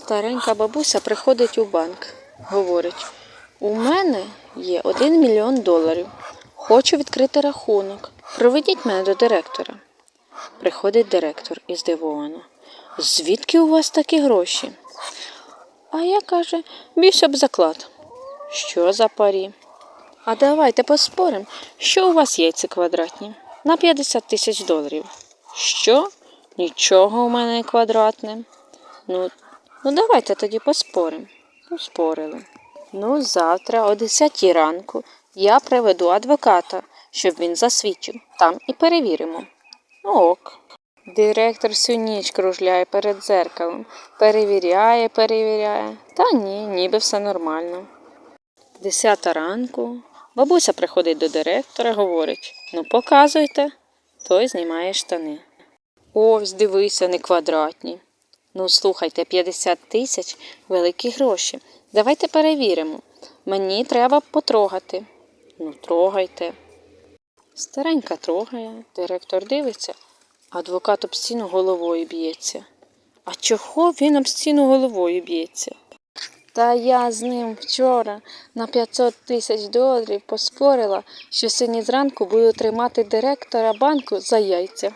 Старенька бабуся приходить у банк. Говорить: у мене є 1 мільйон доларів. Хочу відкрити рахунок. Проведіть мене до директора. Приходить директор і здивовано. Звідки у вас такі гроші? А я каже, більше б заклад. Що за парі? А давайте поспоримо, що у вас яйця квадратні? На 50 тисяч доларів. Що? Нічого у мене не квадратне. Ну, ну давайте тоді поспоримо. Поспорили. Ну, завтра о 10 ранку я приведу адвоката, щоб він засвідчив. Там і перевіримо. Ну, ок. Директор всю ніч кружляє перед дзеркалом. Перевіряє, перевіряє. Та ні, ніби все нормально. Десята ранку. Бабуся приходить до директора, говорить: ну, показуйте. Той знімає штани. Ось, дивися, не квадратні. Ну, слухайте, 50 тисяч великі гроші. Давайте перевіримо. Мені треба потрогати. Ну, трогайте. Старенька трогає, директор дивиться, адвокат об стіну головою б'ється. А чого він об стіну головою б'ється? Та я з ним вчора на 500 тисяч доларів поспорила, що сьогодні зранку буду тримати директора банку за яйця.